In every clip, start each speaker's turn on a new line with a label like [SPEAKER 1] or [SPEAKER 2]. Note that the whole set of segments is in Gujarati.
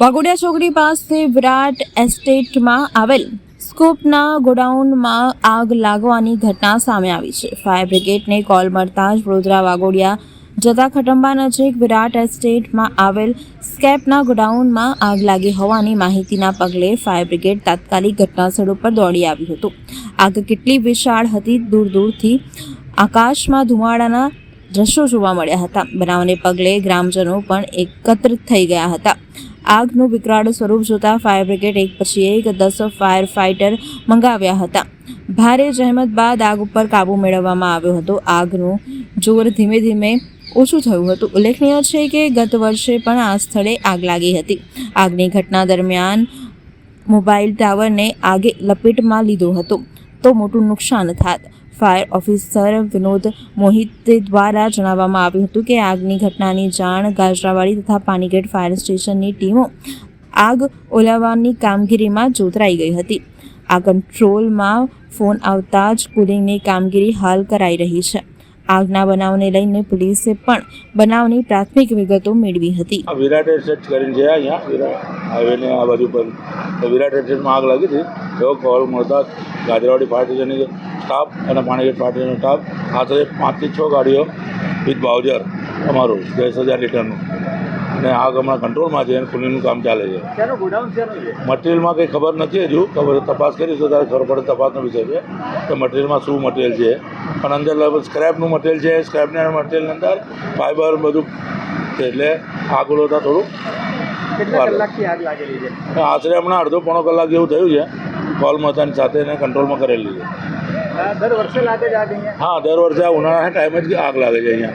[SPEAKER 1] વાઘોડિયા ચોકડી પાસે વિરાટ એસ્ટેટમાં આવેલ સ્કૂપના ગોડાઉનમાં આગ લાગવાની ઘટના સામે આવી છે. ફાયર બ્રિગેડને કોલ મળતા જ વડોદરા વાઘોડિયા જતા ખટંબા નજીક વિરાટ એસ્ટેટમાં આવેલ સ્કેપના ગોડાઉનમાં આગ લાગી હોવાની માહિતીના પગલે ફાયર બ્રિગેડ તાત્કાલિક ઘટનાસ્થળ ઉપર દોડી આવ્યું હતું. આગ કેટલી વિશાળ હતી દૂર દૂરથી આકાશમાં ધુમાડાના દ્રશ્યો જોવા મળ્યા હતા. બનાવને પગલે ગ્રામજનો પણ એકત્રિત થઈ ગયા હતા. આગનું વિકરાળ સ્વરૂપ જોતા ફાયર બ્રિગેડ એક પછી એક દસ ફાયર ફાઇટર મંગાવ્યા હતા. ભારે જહેમત બાદ આગ ઉપર કાબૂ મેળવવામાં આવ્યો હતો. આગનું જોર ધીમે ધીમે ઓછું થયું હતું. ઉલ્લેખનીય છે કે ગત વર્ષે પણ આ સ્થળે આગ લાગી હતી. આગની ઘટના દરમિયાન મોબાઈલ ટાવરને આગે લપેટમાં લીધો હતો. તો મોટું નુકસાન થાત. ફાયર ઓફિસર વિનોદ મોહિત દ્વારા જણાવવામાં આવ્યું હતું કે આગની ઘટનાની જાણ ગાજરાવાડી તથા પાનીગેટ ફાયર સ્ટેશનની ટીમો આગ ઓલાવવાની કામગીરીમાં જોતરાઈ ગઈ હતી. આ કંટ્રોલમાં ફોન આવતા જ કુલિંગની કામગીરી હાલ કરાઈ રહી છે. આગના બનાવને લઈને પોલીસે પણ બનાવની પ્રાથમિક વિગતો મેળવી હતી.
[SPEAKER 2] વિરાટ એસ્ટેટ કરીને છે અહીંયા, વિરાટ હાઈવેની આ બાજુ પર. વિરાટ એસ્ટેટમાં આગ લાગી હતી. એવો કોલ મળતા ગાજરાવાડી ફાયર સ્ટેશનની સ્ટાફ અને પાણીગેટ સ્ટેશનનો સ્ટાફ આશરે પાંચથી છ ગાડીઓ વિથ બાઉજર અમારું દસ હજાર લીટરનું. અને આગ હમણાં કંટ્રોલમાં છે અને કુલિંગનું કામ ચાલે છે. મટીરિયલમાં કંઈ ખબર નથી હજુ ખબર તપાસ કરીશું ત્યારે ખબર પડે તપાસનો વિષય છે કે મટીરિયલમાં શું મટીરિયલ છે. પણ અંદર લગભગ સ્ક્રેપનું મટીરિયલ છે સ્ક્રેપના મટીરિયલની અંદર ફાઇબર બધું છે એટલે આગ હતા થોડું આશરે હમણાં અડધો પોણો કલાક જેવું થયું છે. કોલ મતાની સાથે એને કંટ્રોલમાં કરેલી છે.
[SPEAKER 3] આ દર વર્ષે લાગે છે આગ અહીંયા?
[SPEAKER 2] હા દર વર્ષે આ ઉનાળાના ટાઈમે જ આગ લાગે છે અહીંયા.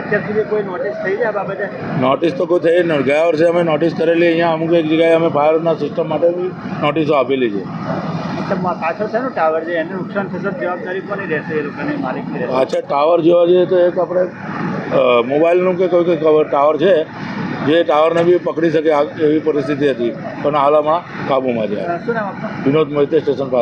[SPEAKER 3] અત્યાર સુધી કોઈ નોટિસ થઈ છે આ બાબતે?
[SPEAKER 2] નોટિસ તો કોઈ થઈ નથી. ગયા વર્ષે અમે નોટિસ કરેલી અહીંયા અમુક એક જગ્યાએ અમે ફાયરના સિસ્ટમ માટે બી નોટિસો આપેલી છે.
[SPEAKER 3] પાછળ છે ને ટાવર છે એને નુકસાન થશે જવાબદારી કોની રહેશે એ લોકોની માલિકની રહેશે?
[SPEAKER 2] પાછળ ટાવર જોવા જઈએ તો એક આપણે મોબાઈલનું કે કોઈ કોઈ ટાવર છે જે ટાવરને બી પકડી શકે એવી પરિસ્થિતિ હતી. પણ હાલ હમણાં કાબૂમાં છે. વિનોદ મોહિતે સ્ટેશન પર